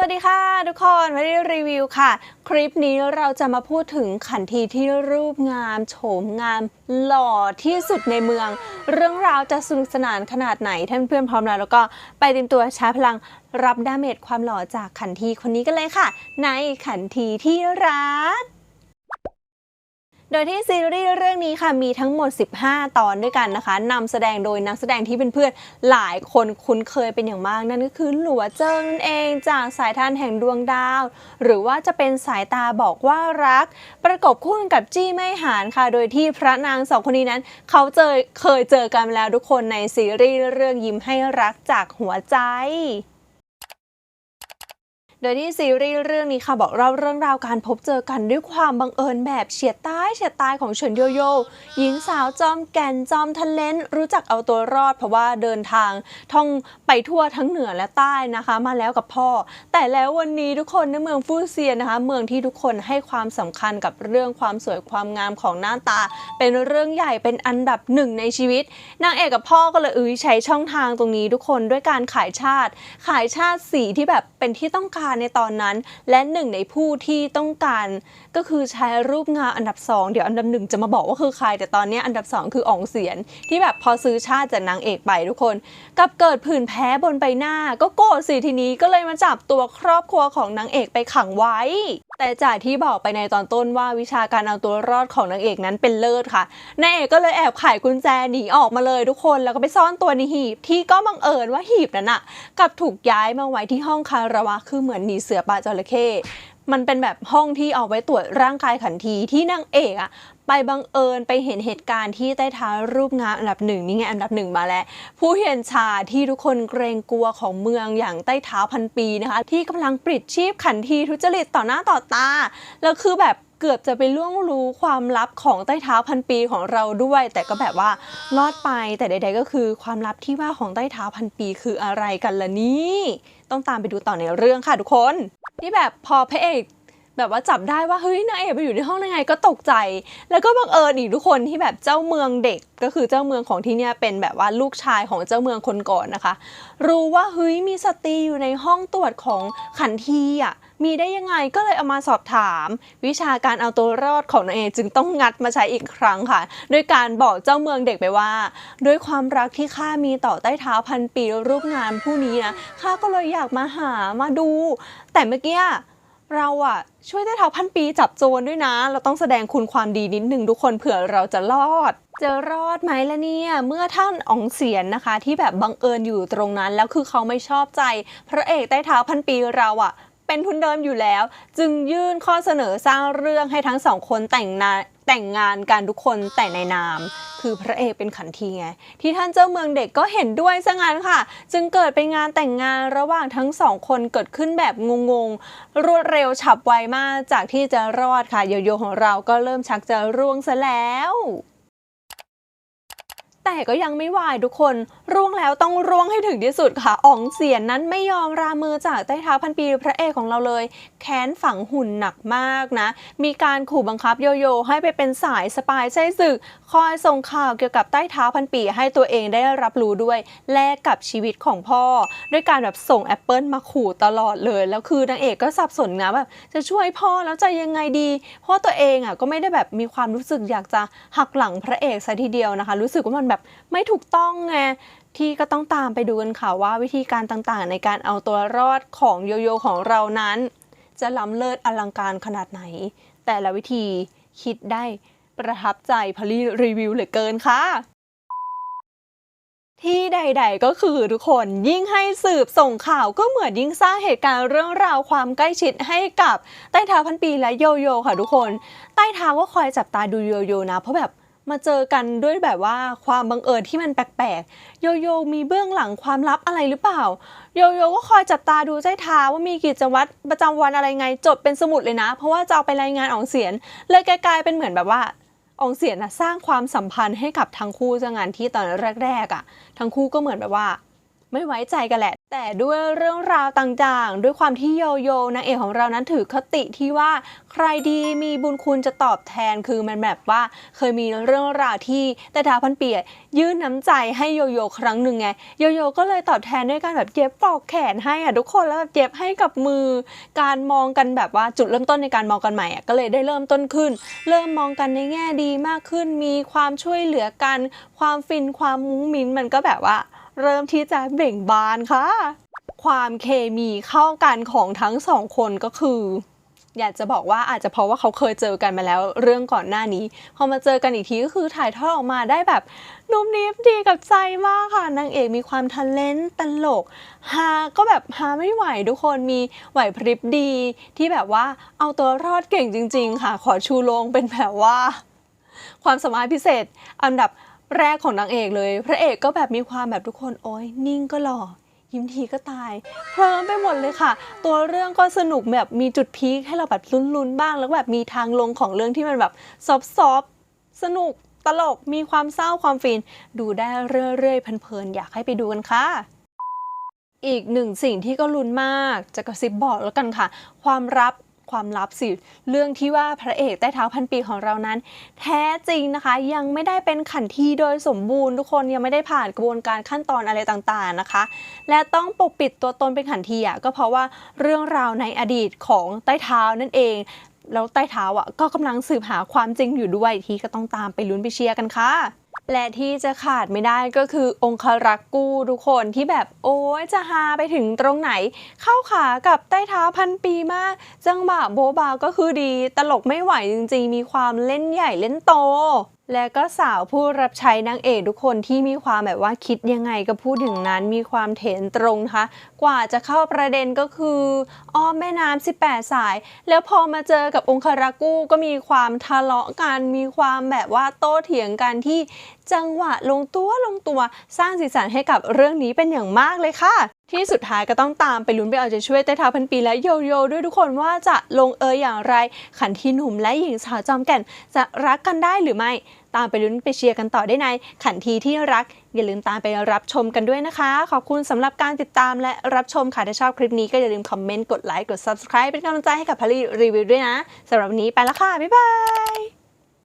วัสดีค่ะทุกคนมาได้รีวิวค่ะ คลิปนี้เราจะมาพูดถึงขันทีที่รูปงามโฉมงามหล่อที่สุดในเมือง เรื่องราวจะสนุกสนานขนาดไหนท่านเพื่อนพร้อมแล้วแล้วก็ไปเตรียมตัวใช้พลังรับดาเมจความหล่อจากขันทีคนนี้กันเลยค่ะ ในขันทีที่รัก โดยที่ซีรีส์เรื่องนี้ค่ะมีทั้งหมด 15 ตอนด้วยกันนะคะนำแสดงโดยนักแสดงที่เป็นเพื่อนหลายคนคุ้นเคยเป็นอย่างมาก นั่นก็คือหลัวเจิ้งนั่นเองจากสายทานแห่งดวงดาว หรือว่าจะเป็นสายตาบอกว่ารัก ประกบคู่กับจี้ไม่หานค่ะ โดยที่พระนางสองคนนี้นั้น เขาเจอเคยเจอกันแล้วทุกคนในซีรีส์เรื่องยิ้มให้รักจากหัวใจ โดยที่ซีรีส์เรื่องนี้ค่ะบอกเล่าเรื่องราวการพบเจอกันด้วยความบังเอิญแบบเฉียดตายเฉียดตายของเฉินโยโย่หญิงสาวจอมแก่นจอมทะเลนรู้จักเอาตัวรอด เพราะว่าเดินทางท่องไปทั่วทั้งเหนือและใต้นะคะ มาแล้วกับพ่อ แต่แล้ววันนี้ทุกคนในเมืองฟูเซียนนะคะ เมืองที่ทุกคนให้ความสำคัญกับเรื่องความสวยความงามของหน้าตา เป็นเรื่องใหญ่เป็นอันดับหนึ่งในชีวิตนางเอกกับพ่อก็เลยเอ้ยใช้ช่องทางตรงนี้ทุกคนด้วยการขายชาติ ขายชาติสีที่แบบเป็นที่ต้องการในตอนนั้น และหนึ่งในผู้ที่ต้องการก็คือชายรูปงามอันดับ 2 เดี๋ยวอันดับหนึ่งจะมาบอกว่าคือใคร แต่ตอนนี้อันดับ 2 คืออองเสียน ที่แบบพอซื้อชาติจากนางเอกไปทุกคนกับเกิดผื่นแพ้บนใบหน้า ก็โกรธสิทีนี้ก็เลยมาจับตัวครอบครัวของนางเอกไปขังไว้ แต่จากที่บอกไปในตอนต้นว่าวิชาการเอาตัวรอดของนางเอกนั้นเป็นเลิศค่ะนางเอกก็เลยแอบไขกุญแจหนีออกมาเลยทุกคนแล้วก็ไปซ่อนตัวในหีบ ที่ก็บังเอิญว่าหีบนั้นอะกับถูกย้ายมาไว้ที่ห้องคารวะคือเหมือนหนีเสือปลาจระเข้มันเป็นแบบห้องที่เอาไว้ตรวจร่างกายขันทีที่นางเอกอะไปบังเอิญไปเห็นเหตุการณ์ที่ใต้เท้ารูปงาอันดับหนึ่งนี่ไงอันดับหนึ่งมาแล้ว ผู้เห็นชาที่ทุกคนเกรงกลัวของเมืองอย่างใต้เท้าพันปีนะคะ ที่กำลังปลิดชีพขันทีทุจริตต่อหน้าต่อตา แล้วคือแบบเกือบจะไปล่วงรู้ความลับของใต้เท้าพันปีของเราด้วย แต่ก็แบบว่ารอดไปแต่ใด ๆ ก็คือความลับที่ว่าของใต้เท้าพันปีคืออะไรกันล่ะนี่ต้องตามไปดูต่อในเรื่องค่ะทุกคน ที่แบบพอพระเอกแบบว่าจับได้ว่าเฮ้ยนางเอกไปอยู่ในห้องยังไงก็ตกใจ แล้วก็บังเอิญอีกทุกคนที่แบบเจ้าเมืองเด็กก็คือเจ้าเมืองของที่เนี่ยเป็นแบบว่าลูกชายของเจ้าเมืองคนก่อนนะคะ รู้ว่าเฮ้ยมีสตรีอยู่ในห้องตรวจของขันทีอะ มีได้ยังไงก็เลยเอามาสอบถาม วิชาการเอาตัวรอดของนางเอกจึงต้องงัดมาใช้อีกครั้งค่ะ ด้วยการบอกเจ้าเมืองเด็กไปว่า ด้วยความรักที่ข้ามีต่อใต้เท้าพันปีรูปงามผู้นี้นะข้าก็เลยอยากมาหามาดู แต่เมื่อกี้เราอะช่วยได้เท้าพันปีจับโจรด้วยนะ เราต้องแสดงคุณความดีนิดนึงทุกคนเผื่อเราจะรอด จะรอดไหมล่ะเนี่ย เมื่อท่านอองเสียนนะคะ ที่แบบบังเอิญอยู่ตรงนั้น แล้วคือเขาไม่ชอบใจ พระเอกใต้เท้าพันปีเราอะ เป็นทุนเดิมอยู่แล้ว จึงยื่นข้อเสนอสร้างเรื่องให้ทั้งสองคนแต่งนาแต่งงานกันทุกคนแต่ในนาม คือพระเอกเป็นขันทีไง ที่ท่านเจ้าเมืองเด็กก็เห็นด้วยซะงั้นค่ะ จึงเกิดเป็นงานแต่งงานระหว่างทั้งสองคนเกิดขึ้นแบบงงๆ รวดเร็วฉับไวมากจากที่จะรอดค่ะโยโยของเราก็เริ่มชักจะร่วงซะแล้ว แต่ก็ยังไม่วายทุกคน ร่วงแล้วต้องร่วงให้ถึงที่สุดค่ะอ๋องเสียนนั้นไม่ยอมรามือจากใต้เท้าพันปีพระเอกของเราเลย แค้นฝังหุ่นหนักมากนะ มีการขู่บังคับโยโย่ให้ไปเป็นสายสปายใช่ศึก คอยส่งข่าวเกี่ยวกับใต้เท้าพันปีให้ตัวเองได้รับรู้ด้วย แลกกับชีวิตของพ่อ ด้วยการแบบส่งแอปเปิลมาขู่ตลอดเลย แล้วคือนางเอกก็สับสนนะแบบจะช่วยพ่อแล้วจะยังไงดี เพราะตัวเองอะก็ไม่ได้แบบมีความรู้สึกอยากจะหักหลังพระเอกซะทีเดียวนะคะ รู้สึกว่ามันแบบไม่ถูกต้องไงที่ก็ต้องตามไปดูกันค่ะว่าวิธีการต่างๆ ในการเอาตัวรอดของโยโย่ของเรานั้น จะล้ำเลิศอลังการขนาดไหน แต่ละวิธีคิดได้ประทับใจพลี่รีวิวเหลือเกินค่ะที่ใด ๆ ก็คือทุกคนยิ่งให้สืบส่งข่าวก็เหมือนยิ่งสร้างเหตุการณ์เรื่องราวความใกล้ชิดให้กับใต้ท้าพันปีและโยโย่ค่ะทุกคน ใต้ท้าก็คอยจับตาดูโยโย่นะ เพราะแบบ มาเจอกันด้วยแบบว่าความบังเอิญที่มันแปลกๆ โยโย่มีเบื้องหลังความลับอะไรหรือเปล่า โยโย่ก็คอยจับตาดูใจท้าว่ามีกิจวัตรประจำวันอะไรไงจดเป็นสมุดเลยนะ เพราะว่าจะเอาไปรายงานอองเสียน เลยกลายเป็นเหมือนแบบว่าองเสียนนะสร้างความสัมพันธ์ให้กับทั้งคู่จากงานที่ตอนแรกๆอะ ทั้งคู่ก็เหมือนแบบว่า ไม่ไว้ใจกันแหละ แต่ด้วยเรื่องราวต่างๆ ด้วยความที่โยโย่นางเอกของเรานั้นถือคติที่ว่าใครดีมีบุญคุณจะตอบแทนคือมันแบบว่าเคยมีเรื่องราวที่แต่ดาวพันเปียยื่นน้ำใจให้โยโย่ครั้งหนึ่งไงโยโย่ก็เลยตอบแทนด้วยการแบบเย็บปลอกแขนให้อะทุกคนแล้วแบบเย็บให้กับมือ การมองกันแบบว่าจุดเริ่มต้นในการมองกันใหม่อะก็เลยได้เริ่มต้นขึ้น เริ่มมองกันในแง่ดีมากขึ้นมีความช่วยเหลือกัน ความฟินความมุ้งมิ้นมันก็แบบว่า เริ่มที่จะเบ่งบานค่ะ ความเคมีเข้ากันของทั้งสองคนก็คือ อยากจะบอกว่าอาจจะเพราะว่าเขาเคยเจอกันมาแล้วเรื่องก่อนหน้านี้ พอมาเจอกันอีกทีก็คือถ่ายทอดออกมาได้แบบนุ่มนิ่มดีกับใจมากค่ะนางเอกมีความทันเลนตลกฮาก็แบบฮาไม่ไหวทุกคนมีไหวพริบดี ที่แบบว่าเอาตัวรอดเก่งจริง ๆ ค่ะ ขอชูโรงเป็นแบบว่า ความสามารถพิเศษอันดับ แรกของนางเอกเลย พระเอกก็แบบมีความแบบทุกคนโอ้ยนิ่งก็หล่อยิ้มทีก็ตายเพลินไปหมดเลยค่ะ ตัวเรื่องก็สนุกแบบมีจุดพีคให้เราแบบลุ้นๆบ้าง แล้วแบบมีทางลงของเรื่องที่มันแบบซอฟๆสนุกตลกมีความเศร้าความฟิน ดูได้เรื่อยๆเพลินๆอยากให้ไปดูกันค่ะอีกหนึ่งสิ่งที่ก็ลุ้นมากจะกระซิบบอกแล้วกันค่ะ ความรับ ความลับสิเรื่องที่ว่าพระเอกใต้เท้าพันปีของเรานั้น แท้จริงนะคะ ยังไม่ได้เป็นขันทีโดยสมบูรณ์ทุกคนยังไม่ได้ผ่านกระบวนการขั้นตอนอะไรต่างๆนะคะ และต้องปกปิดตัวตนเป็นขันทีอะก็เพราะว่าเรื่องราวในอดีตของใต้เท้านั่นเองแล้วใต้เท้าอะก็กำลังสืบหาความจริงอยู่ด้วยที่ก็ต้องตามไปลุ้นไปเชียร์กันค่ะ และที่จะขาดไม่ได้ก็คือองครักษ์กู้ทุกคนที่แบบโอ้ยจะหาไปถึงตรงไหน เข้าขากับใต้เท้าพันปีมาก จังหวะโบบาก็คือดี ตลกไม่ไหวจริงๆ มีความเล่นใหญ่เล่นโต และก็สาวผู้รับใช้นางเอกทุกคนที่มีความแบบว่าคิดยังไงก็พูดอย่างนั้นมีความเถนตรงนะคะ กว่าจะเข้าประเด็นก็คือ อ้อมแม่น้ำ18 สาย แล้วพอมาเจอกับองคารากู้ก็มีความทะเลาะกัน มีความแบบว่าโต้เถียงกันที่จังหวะลงตัวลงตัวสร้างสีสันให้กับเรื่องนี้เป็นอย่างมากเลยค่ะ ที่สุดท้ายก็ต้องตามไปลุ้นไปเอาใจช่วยใต้ท้าพันปีและโยโย่ด้วยทุกคนว่าจะลงเอยอย่างไร ขันทีหนุ่มและหญิงสาวจอมแก่นจะรักกันได้หรือไม่ ตามไปลุ้นไปเชียร์กันต่อได้ในขันทีที่รัก อย่าลืมตามไปรับชมกันด้วยนะคะ ขอบคุณสำหรับการติดตามและรับชมค่ะถ้าชอบคลิปนี้ก็อย่าลืมคอมเมนต์กดไลค์กด subscribe เป็นกำลังใจให้กับพารีรีวิวด้วยนะสำหรับวันนี้ไปแล้วค่ะบ๊ายบาย